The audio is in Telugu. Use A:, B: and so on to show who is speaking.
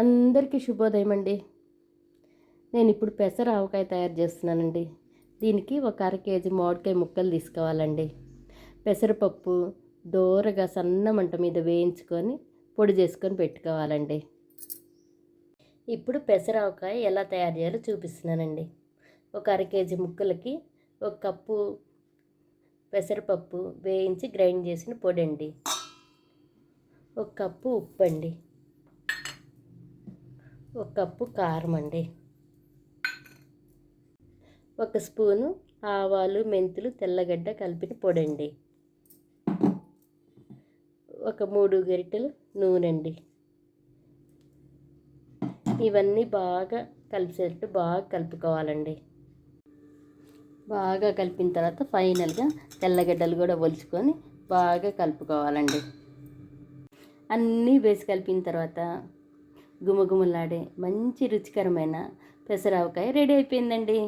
A: అందరికీ శుభోదయం అండి. నేను ఇప్పుడు పెసర ఆవకాయ తయారు చేస్తున్నానండి. దీనికి ఒక అర కేజీ మామిడికాయ ముక్కలు తీసుకోవాలండి. పెసరపప్పు దోరగా సన్న మంట మీద వేయించుకొని పొడి చేసుకొని పెట్టుకోవాలండి. ఇప్పుడు పెసర ఆవకాయ ఎలా తయారు చేయాలో చూపిస్తున్నానండి. ఒక అర కేజీ ముక్కలకి ఒక కప్పు పెసరపప్పు వేయించి గ్రైండ్ చేసిన పొడి అండి ఒక కప్పు ఉప్పు అండి ఒక కప్పు కారం అండి. ఒక స్పూను ఆవాలు మెంతులు తెల్లగడ్డ కలిపిన పొడండి. ఒక మూడు గరిటెలు నూనె అండి ఇవన్నీ బాగా కలిసేటట్టు బాగా కలుపుకోవాలండి. బాగా కలిపిన తర్వాత ఫైనల్గా తెల్లగడ్డలు కూడా ఒలుచుకొని బాగా కలుపుకోవాలండి. అన్నీ వేసి కలిపిన తర్వాత గుమగుమలాడే మంచి రుచికరమైన పెసరావకాయ రెడీ అయిపోయిందండి.